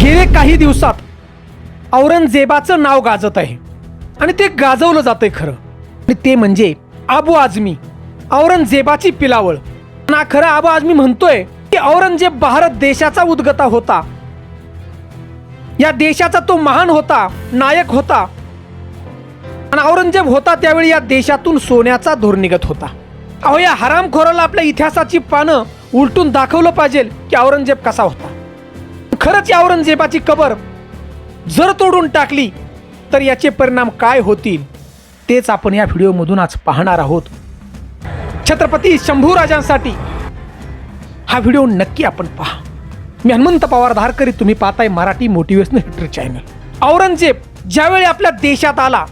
गेले काही दिवसात औरंगजेबाचं नाव गाजत आहे आणि ते गाजवलं जातंय खरं. आणि ते म्हणजे आबू आझमी औरंगजेबाची पिलावळ. ना खरं आबू आझमी म्हणतोय की औरंगजेब भारत देशाचा उद्गता होता. या देशाचा तो महान होता नायक होता. आणि औरंगजेब होता त्यावेळी या देशातून सोन्याचा धूर निघत होता. अहो या हरामखोराला आपल्या इतिहासाची पानं उलटून दाखवलं पाहिजे की औरंगजेब कसा होता. खरंच या औरंगजेबाची कबर जर तोडून टाकली तर याचे परिणाम काय होतील तेच आपण या व्हिडिओमधून आज पाहणार आहोत. छत्रपती शंभूराजांसाठी हा व्हिडिओ नक्की आपण पहा. मी हनुमंत पवार धारकरी तुम्ही पाहताय Marathi motivational history channel. Aurangzeb ज्यावेळी आपल्या देशात आला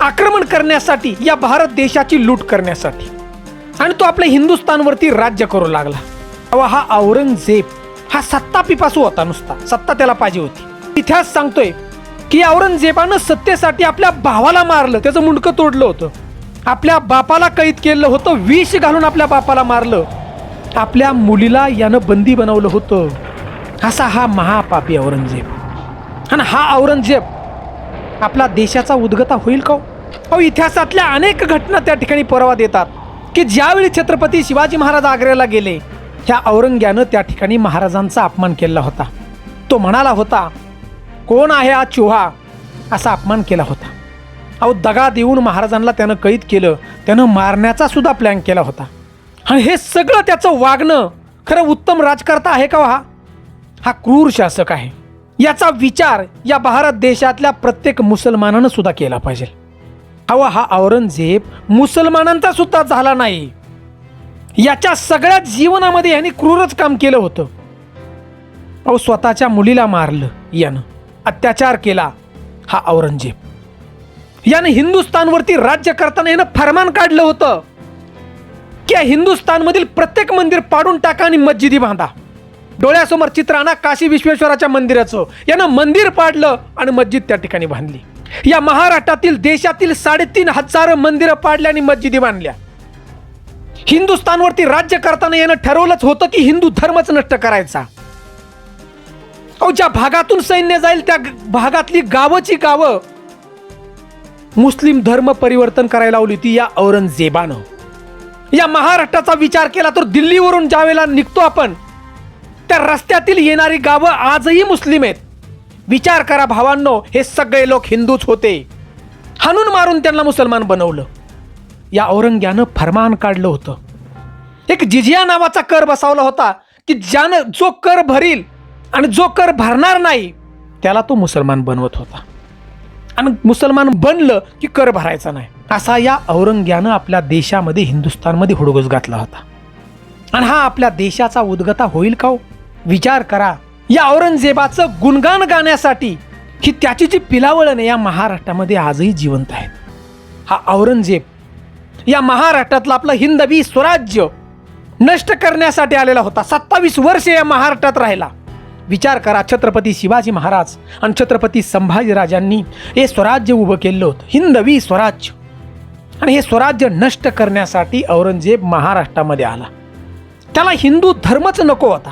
आक्रमण करण्यासाठी या भारत देशाची लूट करण्यासाठी आणि तो आपल्या हिंदुस्थानवरती राज्य करू लागला तेव्हा हा औरंगजेब हा सत्ता पिपासू होता नुसता. सत्ता त्याला पाहिजे होती. इतिहास सांगतोय की औरंगजेबानं सत्तेसाठी आपल्या भावाला मारलं त्याचं मुंडकं तोडलं होतं. आपल्या बापाला कैद केलं होतं विष घालून आपल्या बापाला मारलं. आपल्या मुलीला यानं बंदी बनवलं होतं. असा हा महापापी औरंगजेब. आणि हा औरंगजेब आपला देशाचा उद्गता होईल का हो? अहो इतिहासातल्या अनेक घटना त्या ठिकाणी पुरावा देतात की ज्यावेळी छत्रपती शिवाजी महाराज आग्र्याला गेले ह्या औरंग्यानं त्या ठिकाणी महाराजांचा अपमान केला होता. तो म्हणाला होता कोण आहे हा चुहा? असा अपमान केला होता. अहो दगा देऊन महाराजांना त्यानं कैद केलं त्यानं मारण्याचा सुद्धा प्लॅन केला होता. आणि हे सगळं त्याचं वागणं खरं उत्तम राजकर्ता आहे का हो हा हा? क्रूर शासक आहे. याचा विचार या भारत देशातल्या प्रत्येक मुसलमानानं सुद्धा केला पाहिजे. हवा हा औरंगजेब मुसलमानांचा सुद्धा झाला नाही. याच्या सगळ्या जीवनामध्ये यांनी क्रूरच काम केलं होतं. अहो स्वतःच्या मुलीला मारलं यानं. अत्याचार केला हा औरंगजेब. यानं हिंदुस्थानवरती राज्य करताना यानं फरमान काढलं होतं. की हिंदुस्थानमधील प्रत्येक मंदिर पाडून टाका आणि मस्जिदी बांधा. डोळ्यासमोर चित्र आणा काशी विश्वेश्वराच्या मंदिराचं. यानं मंदिर पाडलं आणि मस्जिद त्या ठिकाणी बांधली. या महाराष्ट्रातील देशातील साडेतीन हजार मंदिरं पाडल्या आणि मस्जिदी बांधल्या. हिंदुस्थानवरती राज्य करताना यानं ठरवलंच होतं की हिंदू धर्मच नष्ट करायचा. अहो ज्या भागातून सैन्य जाईल त्या भागातली गावची गावं मुस्लिम धर्म परिवर्तन करायला लावली होती या औरंगजेबानं. या महाराष्ट्राचा विचार केला तर दिल्लीवरून ज्यावेळेला निघतो आपण त्या रस्त्यातील येणारी गावं आजही मुस्लिम आहेत. विचार करा भावांनो हे सगळे लोक हिंदूच होते. हाणून मारून त्यांना मुसलमान बनवलं. या औरंग्यानं फरमान काढलं होतं. एक जिजिया नावाचा कर बसावला होता की ज्यानं जो कर भरील आणि जो कर भरणार नाही त्याला तो मुसलमान बनवत होता. आणि मुसलमान बनलं की कर भरायचा नाही. असा या औरंग्यानं आपल्या देशामध्ये हिंदुस्थानमध्ये हुडगोस घातला होता. आणि हा आपल्या देशाचा उद्गता होईल का हो? विचार करा. या औरंगजेबाचं गुणगान गाण्यासाठी ही त्याची जी पिलावळण या महाराष्ट्रामध्ये आजही जिवंत आहेत. हा औरंगजेब या महाराष्ट्रातलं आपलं हिंदवी स्वराज्य नष्ट करण्यासाठी आलेला होता. सत्तावीस वर्ष या महाराष्ट्रात राहिला. विचार करा छत्रपती शिवाजी महाराज आणि छत्रपती संभाजीराजांनी हे स्वराज्य उभं केलं होतं. हिंदवी स्वराज्य. आणि हे स्वराज्य नष्ट करण्यासाठी औरंगजेब महाराष्ट्रामध्ये आला. त्याला हिंदू धर्मच नको होता.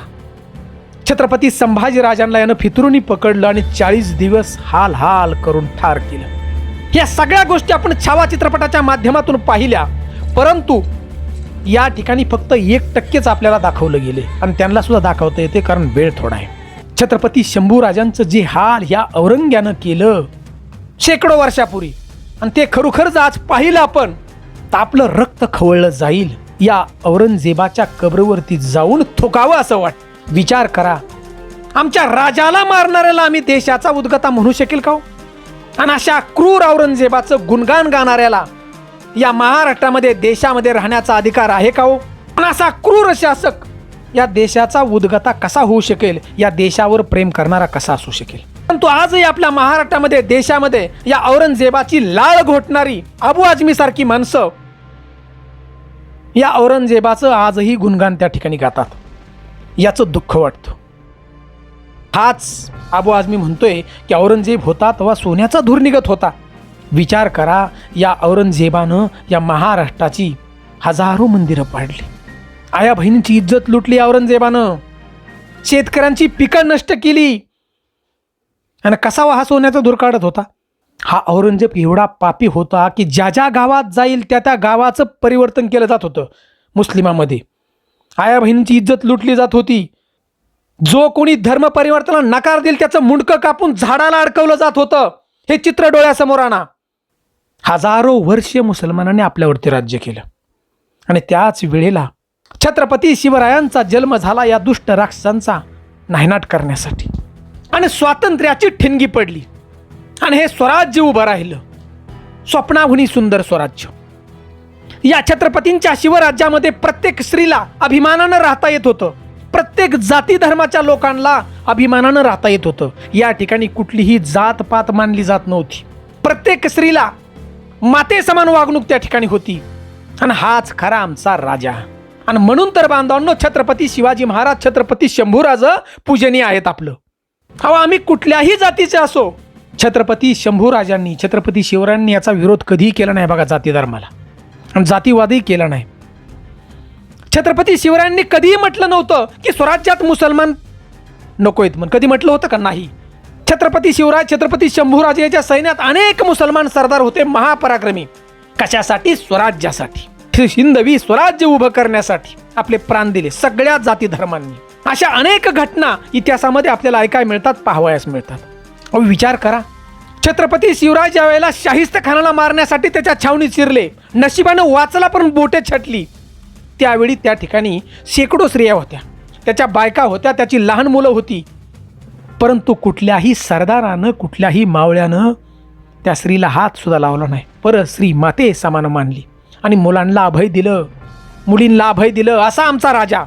छत्रपती संभाजीराजांना यानं फितरुनी पकडलं आणि चाळीस दिवस हाल हाल करून ठार केलं. या सगळ्या गोष्टी आपण छावा चित्रपटाच्या माध्यमातून पाहिल्या. परंतु या ठिकाणी फक्त एक टक्केच आपल्याला दाखवलं गेले. आणि त्यांना सुद्धा दाखवता येते कारण वेळ थोडा आहे. छत्रपती शंभूराजांचं जे हाल ह्या औरंग्यानं केलं शेकडो वर्षापूर्वी आणि ते खरोखरच आज पाहिलं आपण तर आपलं रक्त खवळलं जाईल. या औरंगजेबाच्या कबरेवरती जाऊन थोकावं असं वाट. विचार करा. आमच्या राजाला मारणाऱ्याला आम्ही देशाचा उद्गता म्हणू शकेल का हो? आणि अशा क्रूर औरंगजेबाचं गुणगान गाणाऱ्याला या महाराष्ट्रामध्ये देशामध्ये राहण्याचा अधिकार आहे का हो? असा क्रूर शासक या देशाचा उद्गता कसा होऊ शकेल? या देशावर प्रेम करणारा कसा असू शकेल? परंतु आजही आपल्या महाराष्ट्रामध्ये देशामध्ये या औरंगजेबाची लाळ घोटणारी अबू आजमी सारखी माणसं या औरंगजेबाचं आजही गुणगान त्या ठिकाणी गातात. याचं दुःख वाटतं. हाच आबू आजमी म्हणतोय की औरंगजेब होता तेव्हा सोन्याचा धूर निघत होता. विचार करा या औरंगजेबानं या महाराष्ट्राची हजारो मंदिरं पाडली. आया बहिणीची इज्जत लुटली औरंगजेबानं. शेतकऱ्यांची पिकं नष्ट केली. आणि कसावा हा सोन्याचा धूर काढत होता? हा औरंगजेब एवढा पापी होता की ज्या ज्या गावात जाईल त्या त्या गावाचं परिवर्तन केलं जात होतं मुस्लिमामध्ये. आया बहिणींची इज्जत लुटली जात होती. जो कोणी धर्म परिवर्तनाला नकार देईल त्याचं मुंडकं कापून झाडाला अडकवलं जात होतं. हे चित्र डोळ्यासमोर आणा. हजारो वर्षीय मुसलमानांनी आपल्यावरती राज्य केलं. आणि त्याच वेळेला छत्रपती शिवरायांचा जन्म झाला या दुष्ट राक्षसांचा नायनाट करण्यासाठी. आणि स्वातंत्र्याची ठिणगी पडली. आणि हे स्वराज्य उभं राहिलं. स्वप्नाहुनी सुंदर स्वराज्य. या छत्रपतींच्या शिवराज्यामध्ये प्रत्येक स्त्रीला अभिमानानं राहता येत होतं. प्रत्येक जाती धर्माच्या लोकांना अभिमानानं राहता येत होतं. या ठिकाणी कुठलीही जात पात मानली जात नव्हती. प्रत्येक स्त्रीला माते समान वागणूक त्या ठिकाणी होती. आणि हाच खरा आमचा राजा. आणि म्हणून तर बांधवांनो छत्रपती शिवाजी महाराज छत्रपती शंभूराज पूजनीय आहेत आपलं. अहो आम्ही कुठल्याही जातीचे असो छत्रपती शंभूराजांनी छत्रपती शिवरायांनी याचा विरोध कधीही केला नाही बघा जाती धर्माला. आणि जातीवादही केला नाही. छत्रपती शिवरायांनी कधीही म्हटलं नव्हतं की स्वराज्यात मुसलमान नको आहेत म्हणून. कधी म्हटलं होतं का? नाही. छत्रपती शिवराज छत्रपती शंभूराजे याच्या सैन्यात अनेक मुसलमान सरदार होते महापराक्रमी. कशासाठी? स्वराज्यासाठी. हिंदवी स्वराज्य उभं करण्यासाठी. आपले प्राण दिले सगळ्या जाती धर्मांनी. अशा अनेक घटना इतिहासामध्ये आपल्याला ऐकायला मिळतात पाहावयास मिळतात. अहो विचार करा. छत्रपती शिवराज ज्या वेळेला शाहिस्त खानाला मारण्यासाठी त्याच्या छावणीत शिरले नशिबानं वाचला पण बोटे छटली. त्यावेळी त्या ठिकाणी शेकडो स्त्रिया होत्या. त्याच्या बायका होत्या त्याची लहान मुलं होती. परंतु कुठल्याही सरदारानं कुठल्याही मावळ्यानं त्या स्त्रीला हात सुद्धा लावला नाही. परत स्त्री माते समान मानली. आणि मुलांना अभय दिलं मुलींना अभय दिलं असा आमचा राजा.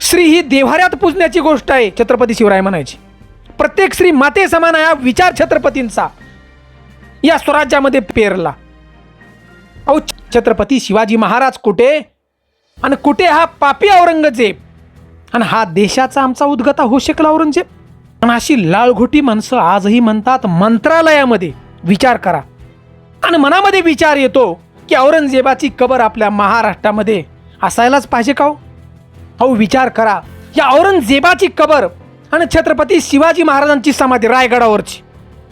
स्त्री ही देव्हाऱ्यात पूजण्याची गोष्ट आहे छत्रपती शिवराय म्हणायची. प्रत्येक स्त्री माते समान आहे हा विचार छत्रपतींचा. या स्वराज्यामध्ये पेरला. अहो छत्रपती शिवाजी महाराज कुठे? आणि कुठे हा पापी औरंगजेब? आणि हा देशाचा आमचा उद्गता होऊ शकला औरंगजेब? आणि अशी लाळघोटी माणसं आजही म्हणतात मंत्रालयामध्ये विचार करा. आणि मनामध्ये विचार येतो की औरंगजेबाची कबर आपल्या महाराष्ट्रामध्ये असायलाच पाहिजे का हो? अहो विचार करा. या औरंगजेबाची कबर आणि छत्रपती शिवाजी महाराजांची समाधी रायगडावरची.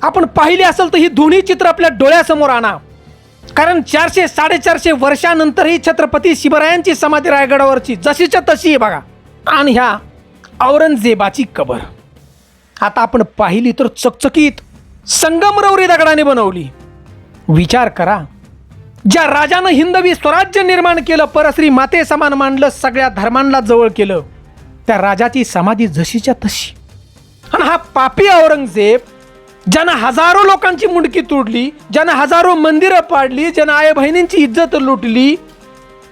आपण पाहिली असेल तर ही दोन्ही चित्र आपल्या डोळ्यासमोर आणा. कारण चारशे साडेचारशे वर्षानंतरही छत्रपती शिवरायांची समाधी रायगडावरची जशीच्या तशी आहे बघा. आणि ह्या औरंगजेबाची कबर. आता आपण पाहिली तर चकचकीत संगमरवरी दगडाने बनवली. विचार करा ज्या राजानं हिंदवी स्वराज्य निर्माण केलं परश्री माते समान मांडलं सगळ्या धर्मांना जवळ केलं त्या राजाची समाधी जशीच्या तशी. आणि हा पापी औरंगजेब ज्यानं हजारो लोकांची मुंडकी तोडली ज्यानं हजारो मंदिरं पाडली ज्यानं आई बहिणींची इज्जत लुटली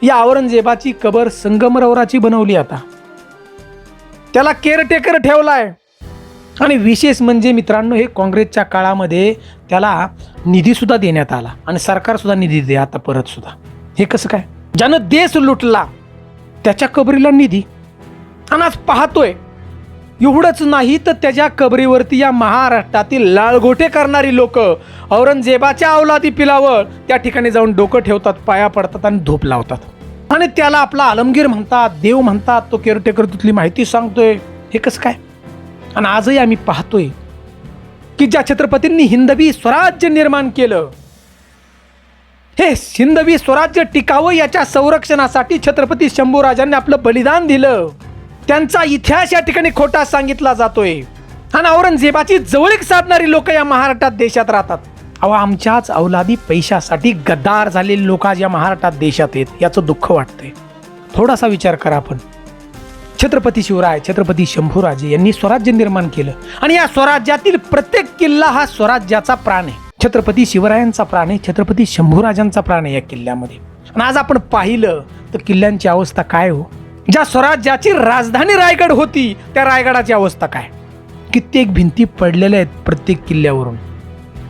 या औरंगजेबाची कबर संगमरवराची बनवली आता. त्याला केअरटेकर ठेवलाय. आणि विशेष म्हणजे मित्रांनो हे काँग्रेसच्या काळामध्ये त्याला निधीसुद्धा देण्यात आला. आणि सरकारसुद्धा निधी दे आता परतसुद्धा हे कसं काय? ज्यानं देश लुटला त्याच्या कबरीला निधी. आणि आज पाहतोय एवढंच नाही तर त्याच्या कबरीवरती या महाराष्ट्रातील लाळगोटे करणारी लोक औरंगजेबाच्या अवलादी पिलावर त्या ठिकाणी जाऊन डोकं ठेवतात पाया पडतात आणि धूप लावतात. आणि त्याला आपला आलमगीर म्हणतात देव म्हणतात तो केअरटेकर तिथली माहिती सांगतोय. हे कसं काय? आणि आजही आम्ही पाहतोय की ज्या छत्रपतींनी हिंदवी स्वराज्य निर्माण केलं हे हिंदवी स्वराज्य टिकावं याच्या संरक्षणासाठी छत्रपती शंभूराजांनी आपलं बलिदान दिलं. त्यांचा इतिहास या ठिकाणी खोटा सांगितला जातोय. आणि औरंगजेबाची जवळीक साधणारी लोक या महाराष्ट्रात देशात राहतात. अहो आमच्याच अवलादी पैशासाठी गद्दार झालेले लोक आज या महाराष्ट्रात देशात आहेत याचं दुःख वाटतंय. थोडासा विचार करा आपण. छत्रपती शिवराय छत्रपती शंभूराजे यांनी स्वराज्य निर्माण केलं. आणि या स्वराज्यातील प्रत्येक किल्ला हा स्वराज्याचा प्राण आहे. छत्रपती शिवरायांचा प्राण आहे छत्रपती शंभूराजांचा प्राण आहे या किल्ल्यामध्ये. आणि आज आपण पाहिलं तर किल्ल्यांची अवस्था काय हो? ज्या स्वराज्याची राजधानी रायगड होती त्या रायगडाची अवस्था काय? कित्येक भिंती पडलेल्या आहेत प्रत्येक किल्ल्यावरून.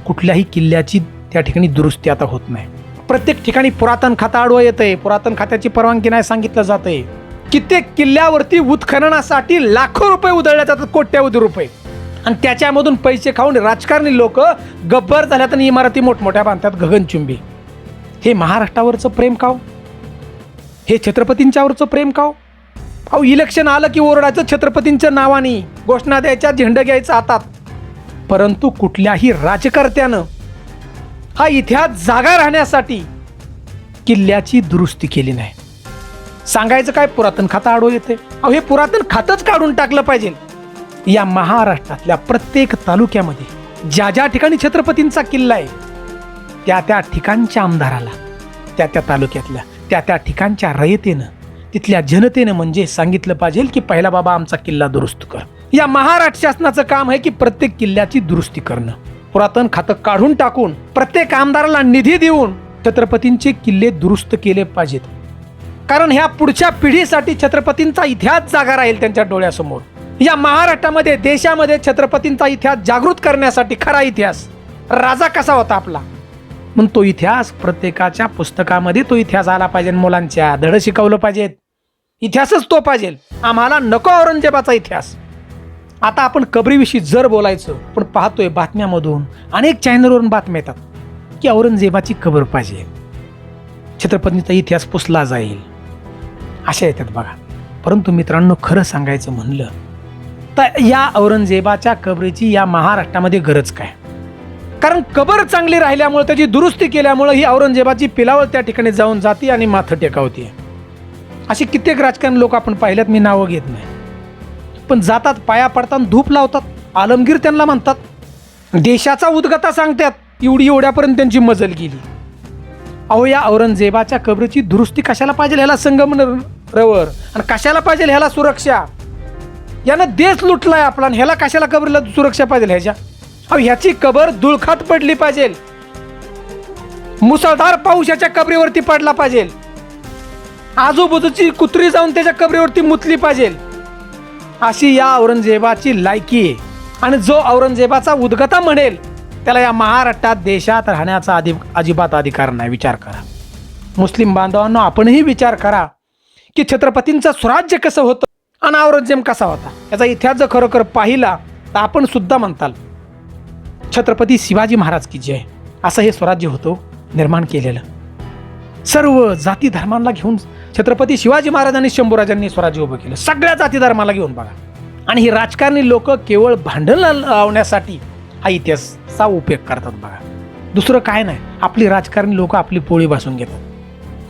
कुठल्याही किल्ल्याची त्या ठिकाणी दुरुस्ती आता होत नाही. प्रत्येक ठिकाणी पुरातन खातं आडवं आहे पुरातन खात्याची परवानगी नाही सांगितलं जातंय. कित्येक किल्ल्यावरती उत्खननासाठी लाखो रुपये उधळले जातात कोट्यावधी रुपये. आणि त्याच्यामधून पैसे खाऊन राजकारणी लोक गब्बर झाल्यात आणि इमारती मोठमोठ्या बांधतात गगनचुंबी. हे महाराष्ट्रावरचं प्रेम काव हो? हे छत्रपतींच्यावरचं प्रेम काव हो? अहो इलेक्शन आलं की ओरडायचं छत्रपतींच्या नावाने. घोषणा द्यायच्या झेंडा घ्यायचा हातात परंतु कुठल्याही राजकर्त्यानं हा इतिहास जागा राहण्यासाठी किल्ल्याची दुरुस्ती केली नाही. सांगायचं काय पुरातन खातं आडो येते अहो हे पुरातन खातंच काढून टाकलं पाहिजे. या महाराष्ट्रातल्या प्रत्येक तालुक्यामध्ये ज्या ज्या ठिकाणी छत्रपतींचा किल्ला आहे त्या त्या ठिकाणच्या आमदाराला त्या त्या तालुक्यातल्या त्या त्या ठिकाणच्या रयतेनं तिथल्या जनतेनं म्हणजे सांगितलं पाहिजे की पहिला बाबा आमचा किल्ला दुरुस्त कर. या महाराष्ट्र शासनाचं काम आहे की प्रत्येक किल्ल्याची दुरुस्ती करणं. पुरातन खातं काढून टाकून प्रत्येक आमदाराला निधी देऊन छत्रपतींचे किल्ले दुरुस्त केले पाहिजेत. कारण ह्या पुढच्या पिढीसाठी छत्रपतींचा इतिहास जागा राहील त्यांच्या डोळ्यासमोर. या महाराष्ट्रामध्ये देशामध्ये छत्रपतींचा इतिहास जागृत करण्यासाठी खरा इतिहास राजा कसा होता आपला? मग तो इतिहास प्रत्येकाच्या पुस्तकामध्ये तो इतिहास आला पाहिजे मुलांच्या धड शिकवलं पाहिजेत इतिहासच तो पाहिजे. आम्हाला नको औरंगजेबाचा इतिहास. आता आपण कबरीविषयी जर बोलायचं पण पाहतोय बातम्यामधून अनेक चॅनलवरून बातम्या येतात की औरंगजेबाची कबर पाहिजे. छत्रपतींचा इतिहास पुसला जाईल. अशा येतात बघा. परंतु मित्रांनो खरं सांगायचं म्हणलं तर या औरंगजेबाच्या कबरीची या महाराष्ट्रामध्ये गरज काय? कारण कबर चांगली राहिल्यामुळे त्याची दुरुस्ती केल्यामुळे ही औरंगजेबाची पिलावळ त्या ठिकाणी जाऊन जाते आणि माथं टेकावते. अशी कित्येक राजकारणी लोक आपण पाहिल्यात मी नावं घेत नाही. पण जातात पाया पडतात धूप लावतात. आलमगीर त्यांना म्हणतात देशाचा उद्गता सांगतात एवढी एवढ्यापर्यंत त्यांची मजल गेली. अहो या औरंगजेबाच्या कबरीची दुरुस्ती कशाला पाहिजे ह्याला संगमरवर आणि कशाला पाहिजे ह्याला सुरक्षा? यानं देश लुटलाय आपला आणि ह्याला कशाला कबरीला सुरक्षा पाहिजे ह्याच्या? ह्याची कबर दुळखात पडली पाहिजे. मुसळधार पाऊस याच्या कबरीवरती पडला पाहिजे. आजूबाजूची कुत्री जाऊन त्याच्या कबरीवरती मुतली पाहिजे. अशी या औरंगजेबाची लायकी आहे. आणि जो औरंगजेबाचा उद्गता म्हणेल त्याला या महाराष्ट्रात देशात राहण्याचा अधि अजिबात अधिकार नाही. विचार करा. मुस्लिम बांधवांनो आपणही विचार करा की छत्रपतींचं स्वराज्य कसं होतं आणि औरंगजेब कसा होता. याचा इतिहास जर खरोखर पाहिला तर आपण सुद्धा म्हणताल. छत्रपती शिवाजी महाराज की जय. असं हे स्वराज्य होतं निर्माण केलेलं. सर्व जाती धर्मांना घेऊन छत्रपती शिवाजी महाराजांनी शंभूराजांनी स्वराज्य उभं केलं. सगळ्या जाती धर्माला घेऊन बघा. आणि ही राजकारणी लोक केवळ भांडण लावण्यासाठी हा इतिहासचा उपयोग करतात बघा. दुसरं काय नाही. आपली राजकारणी लोक आपली पोळी भासून घेतात.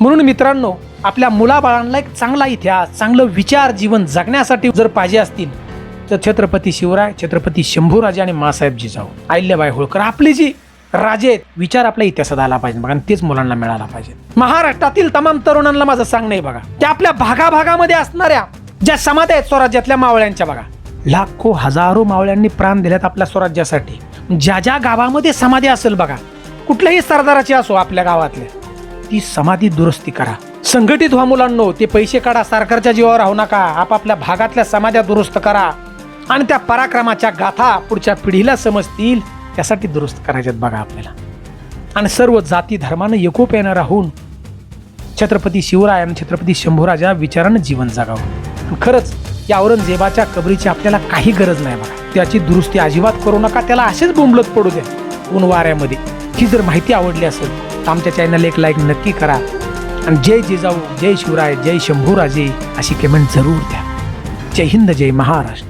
म्हणून मित्रांनो आपल्या मुलाबाळांना एक चांगला इतिहास चांगलं विचार जीवन जगण्यासाठी जर पाहिजे असतील तर छत्रपती शिवराय छत्रपती शंभूराजे आणि मासाहेब जिजाऊ. अहिल्याबाई होळकर आपले जी राजे आहेत विचार आपल्या इतिहासात आला पाहिजे. बघा आणि तेच मुलांना मिळाला पाहिजे. महाराष्ट्रातील तमाम तरुणांना माझं सांगणं आहे बघा. त्या आपल्या भागाभागामध्ये असणाऱ्या ज्या समाध्या आहेत स्वराज्यातल्या मावळ्यांच्या बघा. लाखो हजारो मावळ्यांनी प्राण दिल्यात आपल्या स्वराज्यासाठी. ज्या ज्या गावामध्ये समाधी असेल बघा कुठल्याही सरदाराची असो आपल्या गावातल्या ती समाधी दुरुस्ती करा. संघटित व्हा मुलांनो ते पैसे काढा सरकारच्या जीवावर राहू नका. आपापल्या भागातल्या समाध्या दुरुस्त करा. आणि त्या पराक्रमाच्या गाथा पुढच्या पिढीला समजतील त्यासाठी दुरुस्त करायच्यात बघा आपल्याला. आणि सर्व जाती धर्मानं एकोप्यानं राहून छत्रपती शिवराय आणि छत्रपती शंभूराजा विचारानं जीवन जगावं. खरंच या औरंगजेबाच्या कबरीची आपल्याला काही गरज नाही बघा. त्याची दुरुस्ती अजिबात करू नका त्याला असेच बोंबलत पडू द्या. ऊन वाऱ्यामध्ये. ही जर माहिती आवडली असेल तर आमच्या चॅनल एक लाईक नक्की करा. आणि जय जिजाऊ जय शिवराय जय शंभूराजे अशी कमेंट जरूर द्या. जय हिंद जय महाराष्ट्र.